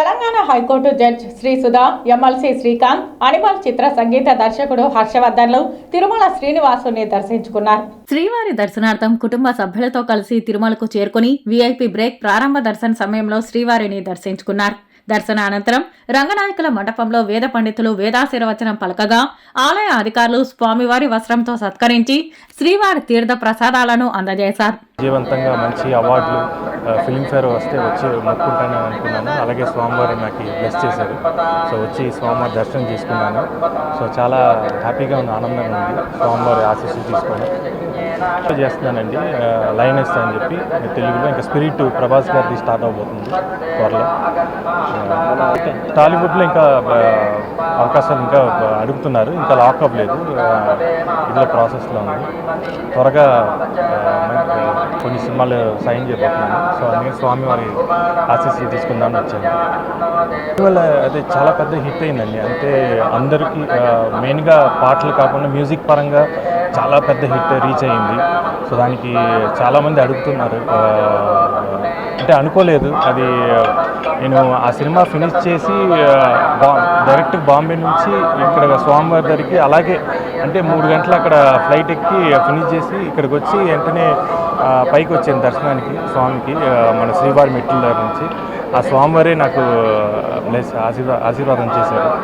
Telangana high court judge Shri Sudha MLC Srikanth animal చిత్ర సంగీత దర్శకుడు హర్షవర్ధన్లు తిరుమల శ్రీనివాసుని దర్శించుకున్నారు. శ్రీవారి దర్శనార్థం కుటుంబ సభ్యులతో కలిసి తిరుమలకు చేరుకుని వీఐపీ బ్రేక్ ప్రారంభ దర్శన సమయంలో శ్రీవారిని దర్శించుకున్నారు. దర్శన అనంతరం రంగనాయకుల మండపంలో వేద పండితులు వేదాశీర్వచనం పలకగా ఆలయ అధికారులు స్వామివారి వస్త్రంతో సత్కరించి శ్రీవారి తీర్థ ప్రసాదాలను అందజేశారు. విజయవంతంగా మంచి అవార్డులు ఫిల్మ్ఫేర్ వస్తే వచ్చి మొక్కుంటాను అనుకున్నాను. అలాగే స్వామివారు నాకు బ్లెస్ చేశారు. సో వచ్చి స్వామివారి దర్శనం చేసుకున్నాను. సో చాలా హ్యాపీగా ఉంది ఆనందంగా ఉంది. స్వామివారి ఆశీస్సులు తీసుకొని. చేస్తున్నానండి. ఆ, లైనెస్ అని చెప్పి తెలుగులో ఇంకా స్పిరిట్ ప్రభాస్ గారిది స్టార్ట్ అవబోతుంది త్వరలో. టాలీవుడ్లో ఇంకా అవకాశాలు ఇంకా అడుగుతున్నారు. ఇంకా లాక్ అవ్వలేదు. ఇందులో ఇదిలో ప్రాసెస్లో ఉంది. త్వరగా కొన్ని సినిమాలు సైన్ చేయబోతున్నాను. సో అందుకే స్వామివారి ఆశీస్సులు తీసుకుందామని వచ్చాను. ఇటీవల అది చాలా పెద్ద హిట్ అయిందండి. అంటే అందరికీ మెయిన్గా పాటలు కాకుండా మ్యూజిక్ పరంగా చాలా పెద్ద హిట్ రీచ్ అయింది సో దానికి చాలామంది అడుగుతున్నారు. అంటే అనుకోలేదు. అది నేను ఆ సినిమా ఫినిష్ చేసి బా డైరెక్ట్ బాంబే నుంచి ఇక్కడ స్వామివారి దగ్గరికి అలాగే అంటే మూడు గంటలు అక్కడ ఫ్లైట్ ఎక్కి ఫినిష్ చేసి ఇక్కడికి వచ్చి వెంటనే పైకి వచ్చాను దర్శనానికి స్వామికి మన శ్రీవారి మెట్ల దగ్గర నుంచి. ఆ స్వామివారే నాకు బ్లెస్ ఆశీర్వా ఆశీర్వాదం చేశారు.